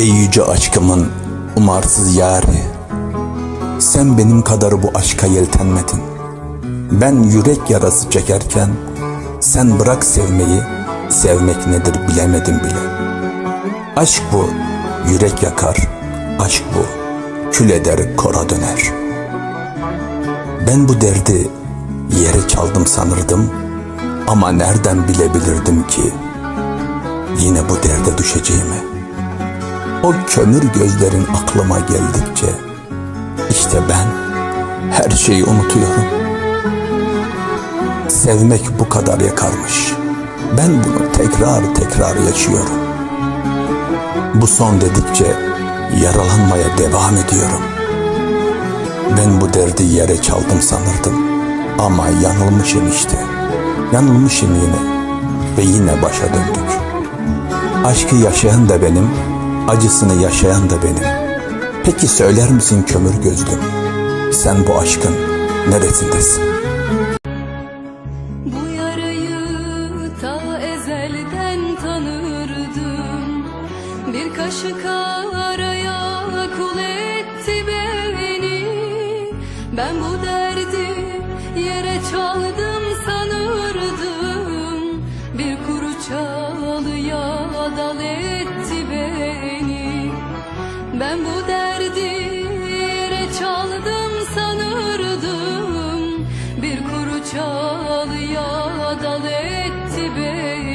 Yüce aşkımın umarsız yari Sen benim kadar bu aşka yeltenmedin. Ben yürek yarası çekerken Sen bırak sevmeyi Sevmek nedir bilemedim bile. Aşk bu Yürek yakar Aşk bu Kül eder kora döner. Ben bu derdi Yere çaldım sanırdım Ama nereden bilebilirdim ki Yine bu derde düşeceğimi o kömür gözlerin aklıma geldikçe işte ben her şeyi unutuyorum. Sevmek bu kadar yakarmış. Ben bunu tekrar tekrar yaşıyorum. Bu son dedikçe yaralanmaya devam ediyorum. Ben bu derdi yere çaldım sanırdım. Ama yanılmışım işte. Yanılmışım yine. Ve yine başa döndük. Aşkı yaşayan da benim, acısını yaşayan da benim. Peki söyler misin kömür gözlüm? Sen bu aşkın neresindesin? Bu yarayı ta ezelden tanırdım Bir kaşık araya kul etti beni Ben bu derdi yere çaldım sanırdım Bir kuru çalıya dal etti beni ben bu derdi çaldım sanırdım. Bir kuru çalıya dal etti beni.